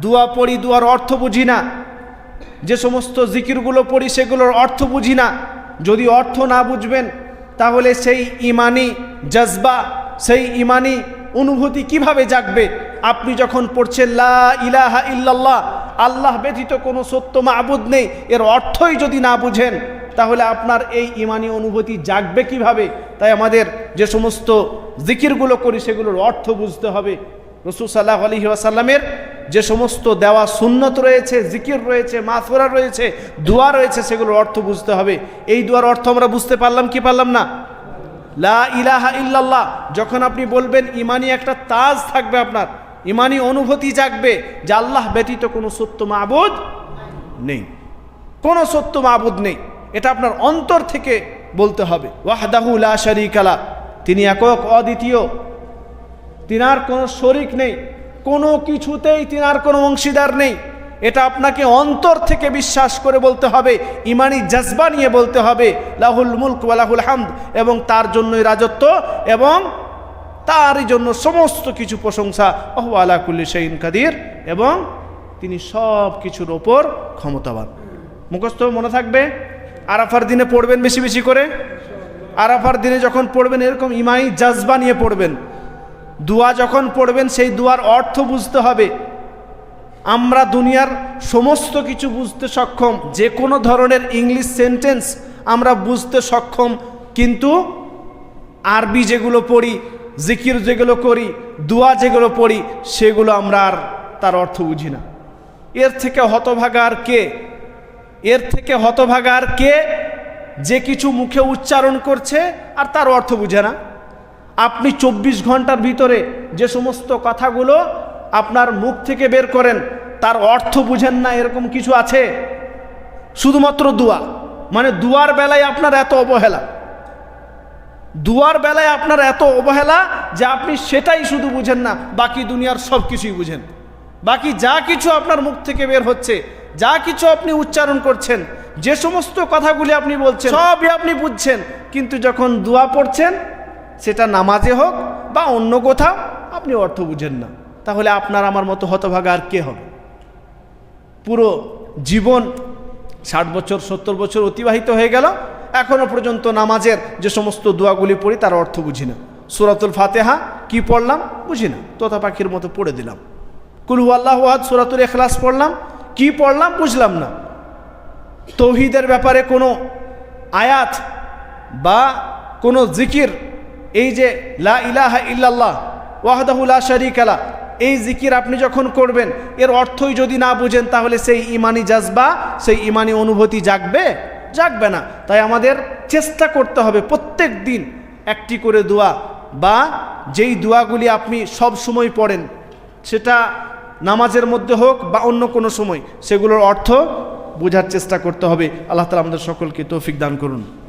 দুয়া পড়ি, দুয়ার অর্থ বুঝি না। যে সমস্ত জিকিরগুলো পড়ি, সেগুলোর অর্থ বুঝি না। যদি অর্থ না বুঝবেন, তাহলে সেই ইমানি জজবা, সেই ইমানি অনুভূতি কীভাবে জাগবে? আপনি যখন পড়ছেন, লা ইলাহা ইল্লাল্লাহ, আল্লাহ ব্যতীত কোনো সত্য মাবুদ নেই, এর অর্থই যদি না বুঝেন, তাহলে আপনার এই ইমানি অনুভূতি জাগবে কীভাবে? তাই আমাদের যে সমস্ত জিকিরগুলো করি, সেগুলোর অর্থ বুঝতে হবে। রসুল সাল্লাহ আলহি আসাল্লামের যে সমস্ত দেওয়া সুন্নত রয়েছে, জিকির রয়েছে, মাফরা রয়েছে, দোয়া রয়েছে, সেগুলোর অর্থ বুঝতে হবে। এই দুয়ার অর্থ আমরা বুঝতে পারলাম কি পারলাম না? লা ইলাহা ইল্লাল্লাহ, যখন আপনি বলবেন, ইমানি একটা তাজ থাকবে আপনার, ইমানি অনুভূতি জাগবে যে আল্লাহ ব্যতীত কোনো সত্য মাবুদ নেই। কোনো সত্য মাবুদ নেই। এটা আপনার অন্তর থেকে বলতে হবে। ওয়াহদাহু লা শারিকালা তিনি একক অদ্বিতীয়। তিনার কোনো শরিক নেই। কোনো কিছুতেই তিনার কোনো অংশীদার নেই। এটা আপনাকে অন্তর থেকে বিশ্বাস করে বলতে হবে, ইমানি জজবা নিয়ে বলতে হবে, লাহুল মুলক ওয়ালাহুল হামদ, এবং তার জন্যই রাজত্ব এবং তারই জন্য সমস্ত কিছু প্রশংসা। ওহ আলাকুল্লি শাইন কাদির, এবং তিনি সব কিছুর ওপর ক্ষমতাবান। মুখস্থ মনে থাকবে? আরাফার দিনে পড়বেন বেশি বেশি করে? আরাফার দিনে যখন পড়বেন, এরকম ইমাই জজবা নিয়ে পড়বেন। দোয়া যখন পড়বেন, সেই দোয়ার অর্থ বুঝতে হবে। আমরা দুনিয়ার সমস্ত কিছু বুঝতে সক্ষম। যে কোনো ধরনের ইংলিশ সেন্টেন্স আমরা বুঝতে সক্ষম। কিন্তু আরবি যেগুলো পড়ি, জিকির যেগুলো করি, দোয়া যেগুলো পড়ি, সেগুলো আমরা আর তার অর্থ বুঝি না। এর থেকে হতভাগা আর কে? এর থেকে হতভাগা আর কে? যে কিছু মুখে উচ্চারণ করছে আর তার অর্থ বুঝে না। আপনি চব্বিশ ঘণ্টার ভিতরে যে সমস্ত কথাগুলো আপনার মুখ থেকে বের করেন, তার অর্থ বুঝেন না, এরকম কিছু আছে? শুধুমাত্র দুয়া। মানে দুয়ার বেলায় আপনার এত অবহেলা। দুয়ার বেলায় আপনার এত অবহেলা যে আপনি সেটাই শুধু বুঝেন না, বাকি দুনিয়ার সব কিছুই বুঝেন। বাকি যা কিছু আপনার মুখ থেকে বের হচ্ছে, যা কিছু আপনি উচ্চারণ করছেন, যে সমস্ত কথাগুলি আপনি বলছেন, সবই আপনি বুঝছেন, কিন্তু যখন দোয়া পড়ছেন সেটা নামাজে হোক বা অন্য কোথাও, আপনি অর্থ বুঝেন না। তাহলে আপনার আমার মতো হতভাগা আর কে হবে? পুরো জীবন ষাট বছর, সত্তর বছর অতিবাহিত হয়ে গেল, এখনও পর্যন্ত নামাজের যে সমস্ত দোয়াগুলি পড়ি তার অর্থ বুঝি না। সুরাতুল ফাতেহা কি পড়লাম? বুঝি না। তোতা পাখির মতো পড়ে দিলাম। কুলহু আল্লাহ সুরাতুল এখলাস পড়লাম। কি পড়লাম? বুঝলাম না। তৌহিদের ব্যাপারে কোনো আয়াত বা কোনো জিকির এই যে লা ইলাহা ইল্লাল্লাহ ওয়াহদাহুল্লা শরিক আলা এই জিকির আপনি যখন করবেন, এর অর্থই যদি না বুঝেন, তাহলে সেই ইমানি জাজবা, সেই ইমানি অনুভূতি জাগবে? জাগবে না। তাই আমাদের চেষ্টা করতে হবে প্রত্যেক দিন একটি করে দোয়া, বা যেই দোয়াগুলি আপনি সব সময় পড়েন, সেটা নামাজের মধ্যে হোক বা অন্য কোনো সময়, সেগুলোর অর্থ বোঝার চেষ্টা করতে হবে। আল্লাহ তালা আমাদের সকলকে তৌফিক দান করুন।